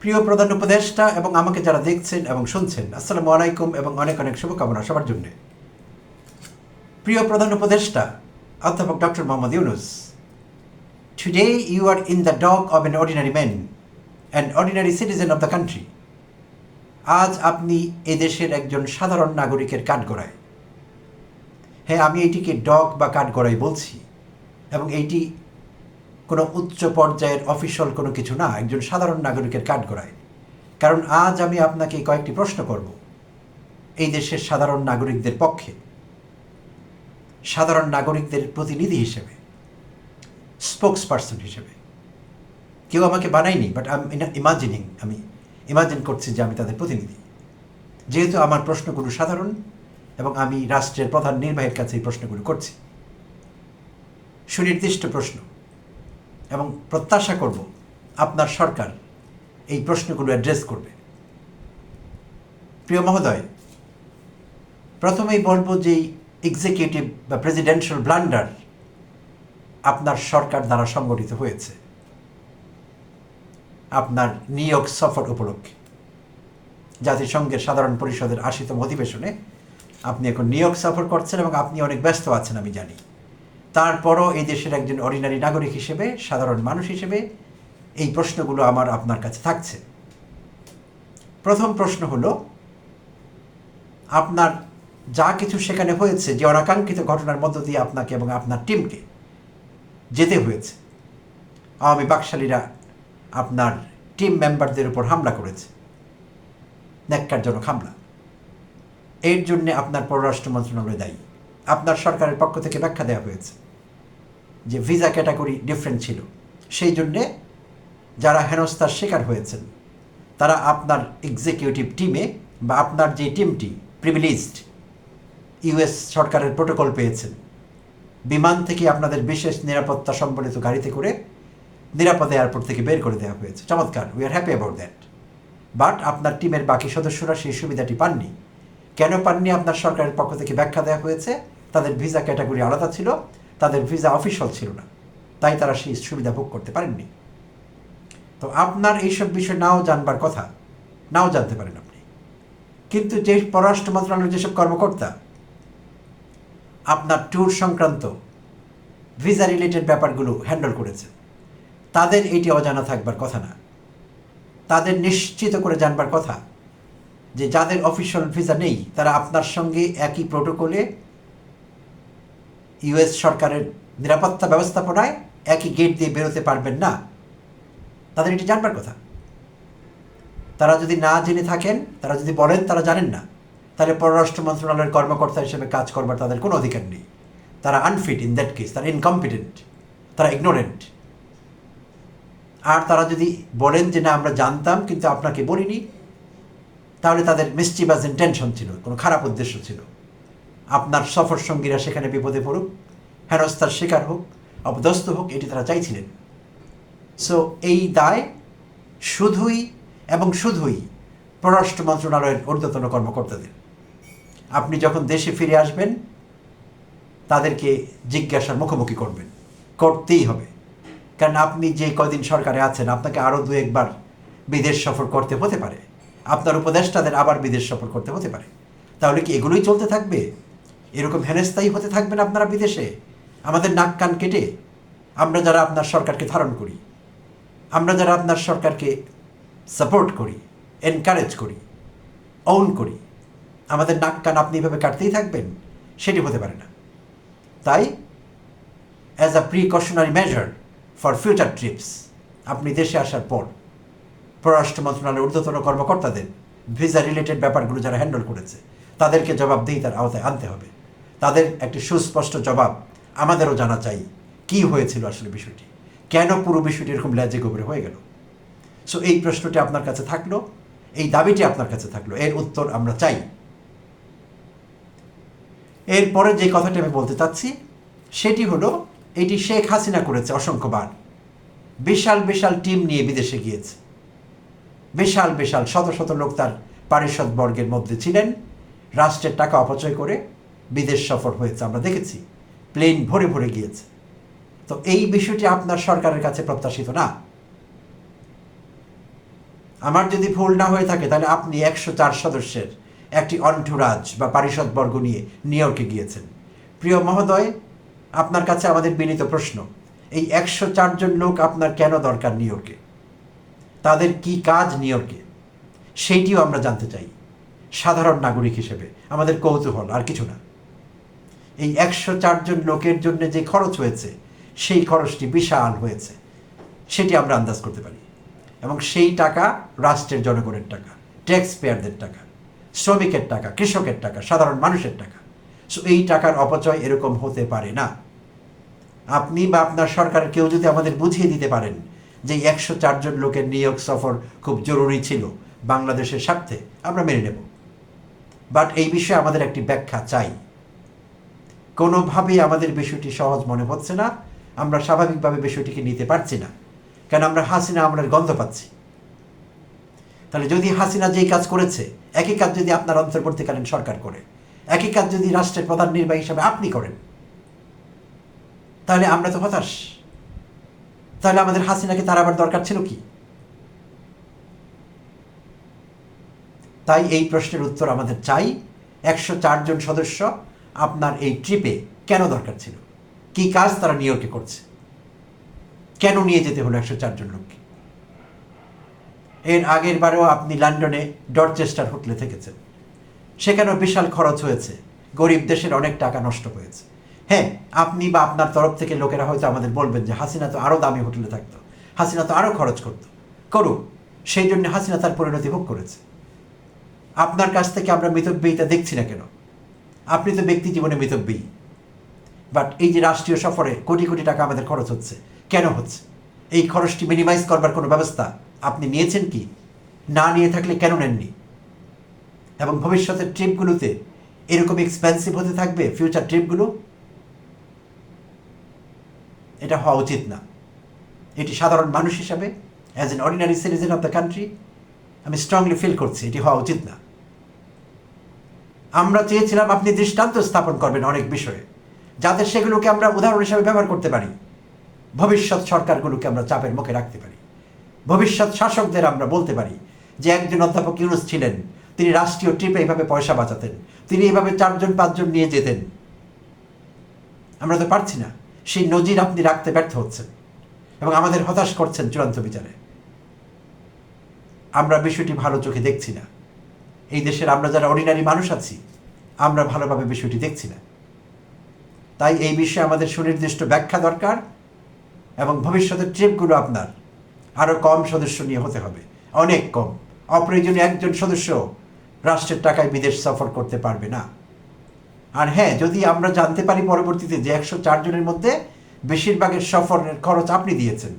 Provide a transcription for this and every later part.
প্রিয় প্রধান উপদেষ্টা এবং আমাকে যারা দেখছেন এবং শুনছেন, আসসালামু আলাইকুম এবং অনেক অনেক শুভকামনা সবার জন্যে। প্রিয় প্রধান উপদেষ্টা, অধ্যাপক doctor Mohammad Yunus today you are in the dock of an ordinary man and ordinary citizen of the country আজ আপনি এদেশের একজন সাধারণ নাগরিকের কাঠগড়ায়। হ্যাঁ আমি এইটিকে ডগ বা কাঠগড়াই বলছি এবং এইটি কোনো উচ্চ পর্যায়ের অফিসিয়াল কোনো কিছু না, একজন সাধারণ নাগরিকের কাঠগড়ায় কারণ আজ আমি আপনাকে কয়েকটি প্রশ্ন করব। এই দেশের সাধারণ নাগরিকদের পক্ষে। সাধারণ নাগরিকদের প্রতিনিধি হিসেবে। স্পোক্স পার্সন হিসেবে। কেউ আমাকে বানায়নি বাট আই ইমাজিনিং আমি ইমাজিন করছি যে আমি তাদের প্রতিনিধি। যেহেতু আমার প্রশ্নগুলো সাধারণ এবং আমি রাষ্ট্রের প্রধান নির্বাহীর কাছে এই প্রশ্নগুলো করছি। সুনির্দিষ্ট প্রশ্ন। এবং প্রত্যাশা করব আপনার সরকার এই প্রশ্নগুলো অ্যাড্রেস করবে। প্রিয় মহোদয়, প্রথমেই বলব যে এক্সিকিউটিভ বা প্রেসিডেন্সিয়াল ব্লান্ডার আপনার সরকার দ্বারা সংগঠিত হয়েছে। আপনার নিয়োগ সফর উপলক্ষে। জাতিসংঘের সাধারণ পরিষদের আশিতম অধিবেশনে আপনি এখন নিয়োগ সফর করছেন এবং আপনি অনেক ব্যস্ত আছেন, আমি জানি। তারপরও এই দেশের একজন অর্ডিনারি নাগরিক হিসেবে, সাধারণ মানুষ হিসেবে এই প্রশ্নগুলো আমার আপনার কাছে থাকছে। প্রথম প্রশ্ন হলো, আপনার যা কিছু সেখানে হয়েছে, যে অনাকাঙ্ক্ষিত ঘটনার মধ্য দিয়ে আপনাকে এবং আপনার টিমকে যেতে হয়েছে, আওয়ামী বাকশালীরা আপনার টিম মেম্বারদের উপর হামলা করেছে, ন্যাক্কারজনক হামলা। এর জন্যে আপনার পররাষ্ট্র মন্ত্রণালয় দায়ী। আপনার সরকারের পক্ষ থেকে ব্যাখ্যা দেওয়া হয়েছে। যে ভিসা ক্যাটাগরি ডিফারেন্ট ছিল। সেই জন্যে যারা হেনস্থার শিকার হয়েছেন, তারা আপনার এক্সিকিউটিভ টিমে বা আপনার যে টিমটি প্রিভিলিজড ইউএস সরকারের প্রোটোকল পেয়েছেন, বিমান থেকে আপনাদের বিশেষ নিরাপত্তা সম্বলিত গাড়িতে করে নিরাপদে এয়ারপোর্ট থেকে বের করে দেওয়া হয়েছে। চমৎকার we are happy about that but আপনার টিমের বাকি সদস্যরা সেই সুবিধাটি পাননি। কেন পাননি? আপনার সরকারের পক্ষ থেকে ব্যাখ্যা দেওয়া হয়েছে, তাদের ভিসা ক্যাটাগরি আলাদা ছিল। তাদের ভিসা অফিসিয়াল ছিল না। তাই তারা সেই সুবিধা ভোগ করতে পারেননি। তো আপনার এইসব বিষয় নাও জানবার কথা, নাও জানতে পারেন আপনি। কিন্তু যে পররাষ্ট্র মন্ত্রণালয়ের যেসব কর্মকর্তা, আপনার ট্যুর সংক্রান্ত ভিসা রিলেটেড ব্যাপারগুলো হ্যান্ডেল করেছে তাদের এটি অজানা থাকবার কথা না। তাদের নিশ্চিত করে জানবার কথা যে যাদের অফিসিয়াল ভিসা নেই, তারা আপনার সঙ্গে একই প্রোটোকলে ইউএস সরকারের নিরাপত্তা ব্যবস্থাপনায় একই গেট দিয়ে বেরোতে পারবেন না। তাদের এটি জানবার কথা। তারা যদি না জেনে থাকেন, তারা যদি বলেন, তারা জানেন না। তাহলে পররাষ্ট্র মন্ত্রণালয়ের কর্মকর্তা হিসেবে কাজ করবার তাদের কোনো অধিকার নেই। তারা আনফিট ইন দ্যাট কেস তারা ইনকম্পিটেন্ট তারা ইগনোরেন্ট আর তারা যদি বলেন যে, না, আমরা জানতাম, কিন্তু আপনাকে বলিনি, তাহলে তাদের মিস্টিভাস ইন্টেনশন ছিল, কোনো খারাপ উদ্দেশ্য ছিল। আপনার সফর সঙ্গীরা সেখানে বিপদে পড়ুক, হেনস্থার শিকার হোক, অপদস্থ হোক, এটি তারা চাইছিলেন। সো এই দায় শুধুই এবং শুধুই পররাষ্ট্র মন্ত্রণালয়ের ঊর্ধ্বতন কর্মকর্তাদের। আপনি যখন দেশে ফিরে আসবেন, তাদেরকে জিজ্ঞাসার মুখোমুখি করবেন। করতেই হবে। কারণ আপনি যে কদিন সরকারে আছেন, আপনাকে আরও দু একবার বিদেশ সফর করতে হতে পারে। আপনার উপদেষ্টাদের আবার বিদেশ সফর করতে হতে পারে। তাহলে কি এগুলোই চলতে থাকবে? এরকম হেনস্থায়ী হতে থাকবেন আপনারা বিদেশে। আমাদের নাক কান কেটে আমরা যারা আপনার সরকারকে ধারণ করি, আমরা যারা আপনার সরকারকে সাপোর্ট করি এনকারেজ করি ওন করি, আমাদের নাক কান আপনি এভাবে কাটতেই থাকবেন, সেটি হতে পারে না। তাই as a precautionary measure for future trips আপনি দেশে আসার পর পররাষ্ট্র মন্ত্রণালয়ের ঊর্ধ্বতন কর্মকর্তাদের ভিসা রিলেটেড ব্যাপারগুলো যারা হ্যান্ডেল করেছে, তাদেরকে জবাবদিহিতার আওতায় আনতে হবে। তাদের একটি সুস্পষ্ট জবাব আমাদেরও জানা চাই। কি হয়েছিল আসলে বিষয়টি? কেন পুরো বিষয়টি এরকম ল্যাজে গোবরে হয়ে গেল? সো এই প্রশ্নটি আপনার কাছে থাকল, এই দাবিটি আপনার কাছে থাকল, এর উত্তর আমরা চাই। এরপরে যে কথাটি আমি বলতে চাচ্ছি, সেটি হলো, এটি শেখ হাসিনা করেছে অসংখ্যবার। বিশাল বিশাল টিম নিয়ে বিদেশে গিয়েছে। বিশাল বিশাল, শত শত লোক তার পারিষদ বর্গের মধ্যে ছিলেন, রাষ্ট্রের টাকা অপচয় করে বিদেশ সফর হয়েছে, আমরা দেখেছি। প্লেন ভরে ভরে গিয়েছে। তো এই বিষয়টি আপনার সরকারের কাছে প্রত্যাশিত না? আমার যদি ভুল না হয়ে থাকে, তাহলে আপনি একশো চার সদস্যের একটি অন্ঠুরাজ বা পারিষদবর্গ নিয়ে নিউ গিয়েছেন। প্রিয় মহোদয়, আপনার কাছে আমাদের বিনীত প্রশ্ন, এই একশো চারজন লোক আপনার কেন দরকার নিউ তাদের কি কাজ নিউ সেইটিও আমরা জানতে চাই। সাধারণ নাগরিক হিসেবে, আমাদের কৌতূহল, আর কিছু না। এই একশো চারজন লোকের জন্য যে খরচ হয়েছে, সেই খরচটি বিশাল হয়েছে। সেটি আমরা আন্দাজ করতে পারি। এবং সেই টাকা রাষ্ট্রের জনগণের টাকা ট্যাক্স পেয়ারদের টাকা, শ্রমিকের টাকা, কৃষকের টাকা, সাধারণ মানুষের টাকা। সো এই টাকার অপচয় এরকম হতে পারে না। আপনি বা আপনার সরকারের কেউ যদি আমাদের বুঝিয়ে দিতে পারেন যে একশো চারজন লোকের নিয়োগ সফর খুব জরুরি ছিল, বাংলাদেশের স্বার্থে, আমরা মেনে নেব। বাট এই বিষয়ে আমাদের একটি ব্যাখ্যা চাই। কোনোভাবেই আমাদের বিষয়টি সহজ মনে হচ্ছে না, আমরা স্বাভাবিকভাবে বিষয়টিকে নিতে পারছি না। কেন আমরা হাসিনা আমলের গন্ধ পাচ্ছি? তাহলে যদি হাসিনা যেই কাজ করেছে, একই কাজ যদি আপনার অন্তর্বর্তীকালীন সরকার করে, একই কাজ যদি রাষ্ট্রের প্রধান নির্বাহী হিসাবে আপনি করেন, তাহলে আমরা তো হতাশ। তাহলে আমাদের হাসিনাকে তার আবার দরকার ছিল কি? তাই এই প্রশ্নের উত্তর আমাদের চাই। একশো চারজন সদস্য আপনার এই ট্রিপে কেন দরকার ছিল? কি কাজ তারা নিউ ইয়র্কে করছে? কেন নিয়ে যেতে হলো একশো চারজন লোককে? এর আগের বারেও আপনি লন্ডনে ডরচেস্টার হোটেলে থেকেছেন। সেখানেও বিশাল খরচ হয়েছে। গরিব দেশের অনেক টাকা নষ্ট হয়েছে। হ্যাঁ আপনি বা আপনার তরফ থেকে লোকেরা হয়তো আমাদের বলবেন যে হাসিনা তো আরও দামি হোটেলে থাকতো। হাসিনা তো আরও খরচ করতো। করুক সেই জন্য হাসিনা তার পরিণতি ভোগ করেছে। আপনার কাছ থেকে আমরা মিতব্যয়িতা দেখছি না কেন? আপনি তো ব্যক্তি জীবনে মিতব্যয়ী। বাট এই যে রাষ্ট্রীয় সফরে কোটি কোটি টাকা আমাদের খরচ হচ্ছে, কেন হচ্ছে? এই খরচটি মিনিমাইজ করবার কোনো ব্যবস্থা আপনি নিয়েছেন কি? না নিয়ে থাকলে কেন নেননি? এবং ভবিষ্যতের ট্রিপগুলোতে এরকম এক্সপেন্সিভ হতে থাকবে ফিউচার ট্রিপগুলো? এটা হওয়া উচিত না। এটি সাধারণ মানুষ হিসাবে as an ordinary citizen of the country আমি স্ট্রংলি ফিল করছি, এটি হওয়া উচিত না। আমরা চেয়েছিলাম আপনি দৃষ্টান্ত স্থাপন করবেন অনেক বিষয়ে, যাতে সেগুলোকে আমরা উদাহরণ হিসাবে ব্যবহার করতে পারি। ভবিষ্যৎ সরকারগুলোকে আমরা চাপের মুখে রাখতে পারি। ভবিষ্যৎ শাসকদের আমরা বলতে পারি যে একজন অধ্যাপক ইউনুস ছিলেন, তিনি রাষ্ট্রীয় ট্রিপে এইভাবে পয়সা বাঁচাতেন, তিনি এইভাবে চারজন, পাঁচজন নিয়ে যেতেন। আমরা তো পারছি না, সেই নজির আপনি রাখতে ব্যর্থ হচ্ছেন এবং আমাদের হতাশ করছেন চূড়ান্ত বিচারে। আমরা বিষয়টি ভালো চোখে দেখছি না। এই দেশের আমরা যারা অর্ডিনারি মানুষ আছি, আমরা ভালোভাবে বিষয়টি দেখছি না। তাই এই বিষয়ে আমাদের সুনির্দিষ্ট ব্যাখ্যা দরকার এবং ভবিষ্যতের ট্রিপগুলো আপনার আরও কম সদস্য নিয়ে হতে হবে। অনেক কম। অপ্রয়োজনীয় একজন সদস্য রাষ্ট্রের টাকায় বিদেশ সফর করতে পারবে না। আর হ্যাঁ যদি আমরা জানতে পারি পরবর্তীতে যে একশো চারজনের মধ্যে বেশিরভাগের সফরের খরচ আপনি দিয়েছেন,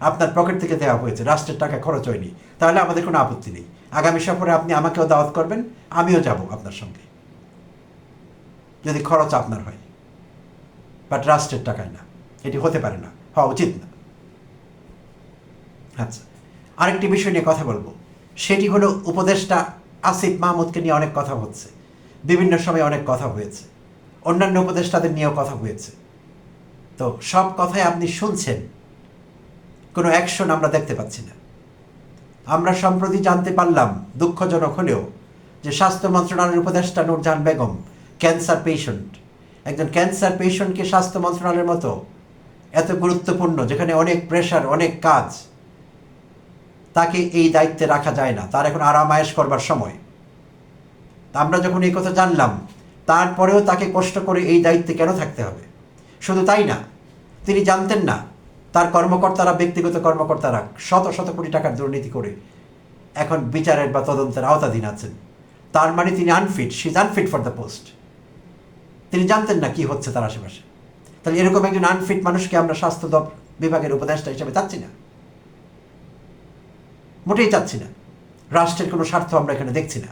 আপনার পকেট থেকে দেওয়া হয়েছে, রাষ্ট্রের টাকা খরচ হয়নি, তাহলে আমাদের কোনো আপত্তি নেই। আগামী সফরে আপনি আমাকেও দাওয়াত করবেন, আমিও যাব আপনার সঙ্গে। যদি খরচ আপনার হয় বাট রাষ্ট্রের টাকায় না, এটি হতে পারে না, হওয়া উচিত না। আচ্ছা আরেকটি বিষয় নিয়ে কথা বলব। সেটি হলো উপদেষ্টা আসিফ মাহমুদকে নিয়ে অনেক কথা হচ্ছে, বিভিন্ন সময় অনেক কথা হয়েছে, অন্যান্য উপদেষ্টাদের নিয়েও কথা হয়েছে। তো সব কথাই আপনি শুনছেন, কোনো অ্যাকশন আমরা দেখতে পাচ্ছি না। আমরা সম্প্রতি জানতে পারলাম, দুঃখজনক হলেও, যে স্বাস্থ্য মন্ত্রণালয়ের উপদেষ্টা নূরজাহান বেগম, ক্যান্সার পেশেন্ট। একজন ক্যান্সার পেশেন্টকে স্বাস্থ্য মন্ত্রণালয়ের মতো এত গুরুত্বপূর্ণ, যেখানে অনেক প্রেশার অনেক কাজ, তাকে এই দায়িত্বে রাখা যায় না। তার এখন আরাম আরামায়েশ করবার সময়। আমরা যখন এই কথা জানলাম, তারপরেও তাকে কষ্ট করে এই দায়িত্বে কেন থাকতে হবে? শুধু তাই না, তিনি জানতেন না তার কর্মকর্তারা, ব্যক্তিগত কর্মকর্তারা শত শত কোটি টাকার দুর্নীতি করে এখন বিচারের বা তদন্তের আওতাধীন আছেন। তার মানে তিনি unfit she is unfit for the post তিনি জানতেন না কি হচ্ছে তার আশেপাশে। তাহলে এরকম একজন আনফিট মানুষকে আমরা স্বাস্থ্য বিভাগের উপদেষ্টা হিসেবে চাচ্ছি না। মোটেই চাচ্ছি না। রাষ্ট্রের কোনো স্বার্থ আমরা এখানে দেখছি না।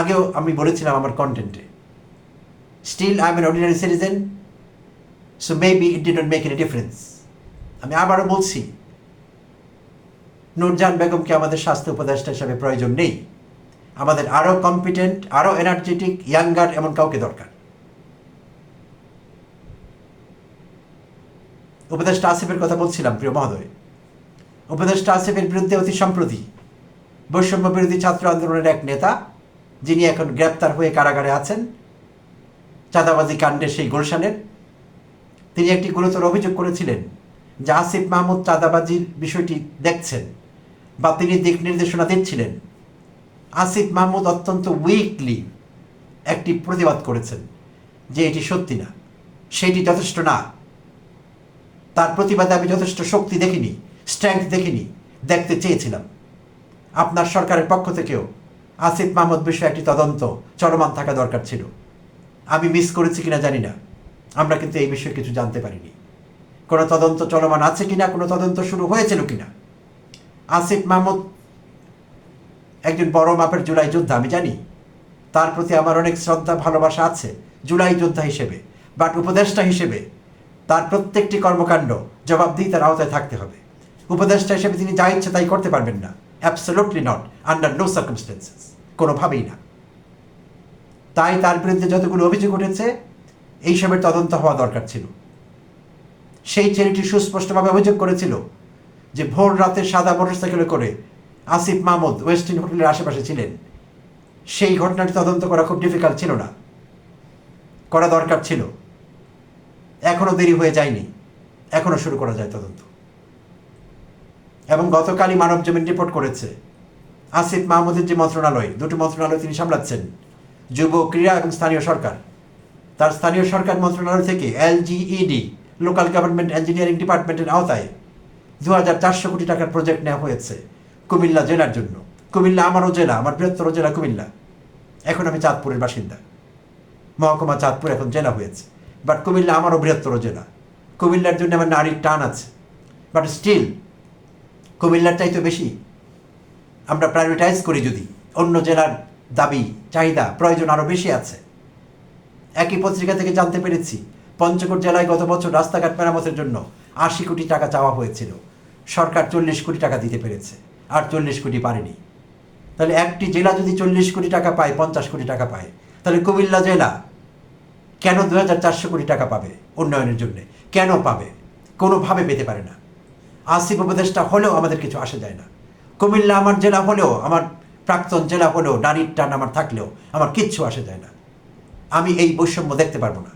আগেও আমি বলেছিলাম আমার কন্টেন্টে still I am an ordinary citizen so maybe it did not make any difference আমি আবারও বলছি নূরজাহান বেগমকে আমাদের স্বাস্থ্য উপদেষ্টা হিসাবে প্রয়োজন নেই। আমাদের আরও কম্পিটেন্ট আরও এনার্জেটিক ইয়াঙ্গার এমন কাউকে দরকার। উপদেষ্টা আসিফের কথা বলছিলাম, প্রিয় মহোদয়। উপদেষ্টা আসিফের বিরুদ্ধে অতি সম্প্রতি বৈষম্য বিরোধী ছাত্র আন্দোলনের এক নেতা, যিনি এখন গ্রেপ্তার হয়ে কারাগারে আছেন, চাঁদাবাজি কাণ্ডে সেই গুলশানের তিনি একটি গুরুতর অভিযোগ করেছিলেন, যে আসিফ মাহমুদ চাঁদাবাজির বিষয়টি দেখছেন বা তিনি দিক নির্দেশনা দিচ্ছিলেন। আসিফ মাহমুদ অত্যন্ত উইকলি একটি প্রতিবাদ করেছেন যে এটি সত্যি না, সেটি যথেষ্ট না। তার প্রতিবাদে আমি যথেষ্ট শক্তি দেখিনি স্ট্রেংথ দেখিনি, দেখতে চেয়েছিলাম। আপনার সরকারের পক্ষ থেকেও আসিফ মাহমুদ বিষয়ে একটি তদন্ত চলমান থাকা দরকার ছিল। আমি মিস করেছি কিনা জানি না। আমরা কিন্তু এই বিষয়ে কিছু জানতে পারিনি। কোনো তদন্ত চলমান আছে কিনা, কোনো তদন্ত শুরু হয়েছিল কিনা? আসিফ মাহমুদ একজন বড় মাপের জুলাই যোদ্ধা, আমি জানি। তার প্রতি আমার অনেক শ্রদ্ধা, ভালোবাসা আছে, জুলাই যোদ্ধা হিসেবে, বাট উপদেষ্টা হিসেবে। তার প্রত্যেকটি কর্মকাণ্ড জবাবদিহিতার আওতায় থাকতে হবে। উপদেষ্টা হিসেবে তিনি যা ইচ্ছে তাই করতে পারবেন না। Absolutely not under no circumstances কোনোভাবেই না। তাই তার বিরুদ্ধে যতগুলো অভিযোগ উঠেছে এইসবের তদন্ত হওয়া দরকার ছিল। সেই ছেলেটি সুস্পষ্টভাবে অভিযোগ করেছিল যে ভোর রাতে সাদা মোটরসাইকেলে করে আসিফ মাহমুদ ওয়েস্টিন হোটেলের আশেপাশে ছিলেন। সেই ঘটনাটি তদন্ত করা খুব ডিফিকাল্ট ছিল না। করা দরকার ছিল। এখনও দেরি হয়ে যায়নি। এখনও শুরু করা যায় তদন্ত। এবং গতকালই মানব জমিন রিপোর্ট করেছে। আসিফ মাহমুদের যে মন্ত্রণালয়, দুটো মন্ত্রণালয় তিনি সামলাচ্ছেন, যুব, ক্রীড়া এবং স্থানীয় সরকার। তার স্থানীয় সরকার মন্ত্রণালয় থেকে এলজিইডি, লোকাল গভর্নমেন্ট ইঞ্জিনিয়ারিং ডিপার্টমেন্টের আওতায় দু হাজার চারশো কোটি টাকার প্রজেক্ট নেওয়া হয়েছে কুমিল্লা জেলার জন্য। কুমিল্লা আমারও জেলা, আমার বৃহত্তর জেলা কুমিল্লা। এখন আমি চাঁদপুরের বাসিন্দা। মহকুমা চাঁদপুর এখন জেলা হয়েছে, বাট কুমিল্লা আমারও বৃহত্তর জেলা। কুমিল্লার জন্য আমার নারীর টান আছে, বাট স্টিল কুমিল্লার চাইতে বেশি আমরা প্রায়োরিটাইজ করি যদি অন্য জেলার দাবি, চাহিদা, প্রয়োজন আরও বেশি আছে। একই পত্রিকা থেকে জানতে পেরেছি পঞ্চগড় জেলায় গত বছর রাস্তাঘাট মেরামতের জন্য আশি কোটি টাকা চাওয়া হয়েছিল। সরকার চল্লিশ কোটি টাকা দিতে পেরেছে, আর চল্লিশ কোটি পারেনি। তাহলে একটি জেলা যদি চল্লিশ কোটি টাকা পায়, পঞ্চাশ কোটি টাকা পায়, তাহলে কুমিল্লা জেলা কেন দু হাজার চারশো কোটি টাকা পাবে উন্নয়নের জন্য? কেন পাবে? কোনোভাবে পেতে পারে না। আসিফ উপদেষ্টা হলেও আমাদের কিছু আসে যায় না। কুমিল্লা আমার জেলা হলেও, আমার প্রাক্তন জেলা হলেও নারীর টান আমার থাকলেও, আমার কিচ্ছু আসে যায় না। আমি এই বৈষম্য দেখতে পারব না।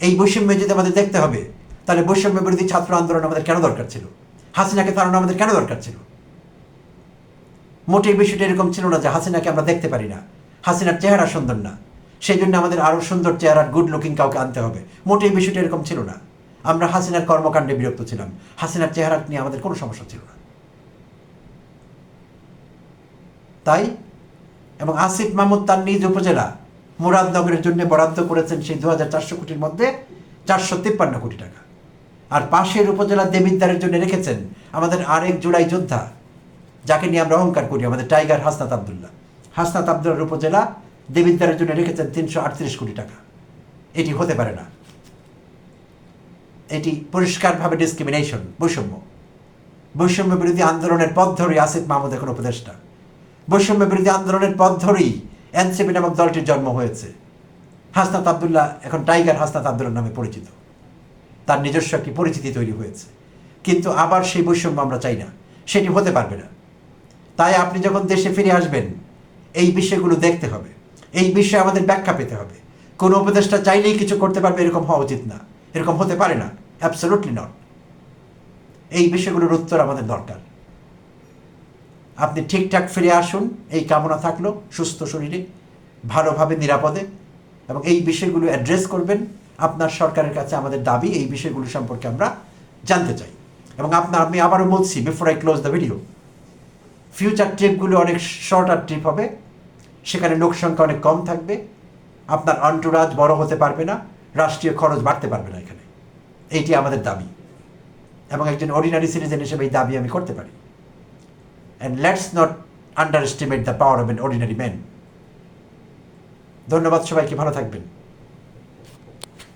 এই বৈষম্য যদি আমাদের দেখতে হবে, তাহলে বৈষম্য বিরোধী ছাত্র আন্দোলন আমাদের কেন দরকার ছিল? হাসিনাকে তাড়ানো আমাদের কেন দরকার ছিল? মোটেই বিষয়টা এরকম ছিল না যে হাসিনাকে আমরা দেখতে পারি না। হাসিনার চেহারা সুন্দর না। সেই জন্য আমাদের আরও সুন্দর চেহারার গুড লুকিং কাউকে আনতে হবে। মোটেই বিষয়টা এরকম ছিল না। আমরা হাসিনার কর্মকাণ্ডে বিরক্ত ছিলাম। হাসিনার চেহারা নিয়ে আমাদের কোনো সমস্যা ছিল না। তাই? এবং আসিফ মাহমুদ তার নিজ উপজেলা মুরাদনগরের জন্য বরাদ্দ করেছেন সেই দু হাজার চারশো কোটির মধ্যে চারশো তিপ্পান্ন কোটি টাকা। আর পাশের উপজেলা দেবিদ্দারের জন্য রেখেছেন আমাদের আরেক জুলাই যোদ্ধা, যাকে নিয়ে আমরা অহংকার করি, আমাদের টাইগার হাসনাত আবদুল্লাহ। হাসনাত আবদুল্লার উপজেলা দেবিদ্দারের জন্য রেখেছেন তিনশো আটত্রিশ কোটি টাকা। এটি হতে পারে না। এটি পরিষ্কারভাবে ডিসক্রিমিনেশন বৈষম্য। বৈষম্য বিরোধী আন্দোলনের পথ ধরেই আসিফ মাহমুদ এখন উপদেষ্টা। বৈষম্য বিরোধী আন্দোলনের পথ ধরেই এনসিপি নামক দলটির জন্ম হয়েছে। হাসনাত আবদুল্লাহ এখন টাইগার হাসনাত আবদুল্লাহ নামে পরিচিত। তার নিজস্ব একটি পরিচিতি তৈরি হয়েছে। কিন্তু আবার সেই বৈষম্য আমরা চাই না। সেটি হতে পারবে না। তাই আপনি যখন দেশে ফিরে আসবেন, এই বিষয়গুলো দেখতে হবে। এই বিষয়ে আমাদের ব্যাখ্যা পেতে হবে। কোনো উপদেষ্টা চাইলেই কিছু করতে পারবে এরকম হওয়া উচিত না। এরকম হতে পারে না। অ্যাবসলুটলি নট এই বিষয়গুলোর উত্তর আমাদের দরকার। আপনি ঠিকঠাক ফিরে আসুন। এই কামনা থাকল সুস্থ শরীরে, ভালোভাবে, নিরাপদে এবং এই বিষয়গুলো অ্যাড্রেস করবেন। আপনার সরকারের কাছে আমাদের দাবি, এই বিষয়গুলো সম্পর্কে আমরা জানতে চাই। এবং আপনার আমি আবারও বলছি before I close the video future ট্রিপগুলো অনেক শর্টার ট্রিপ হবে। সেখানে লোক সংখ্যা অনেক কম থাকবে। আপনার অন্টুরাজ বড় হতে পারবে না, রাষ্ট্রীয় খরচ বাড়তে পারবে না এখানে। এইটি আমাদের দাবি। এবং একজন অর্ডিনারি সিটিজেন হিসেবে এই দাবি আমি করতে পারি। And let's not underestimate the power of an ordinary man ধন্যবাদ সবাইকে, ভালো থাকবেন।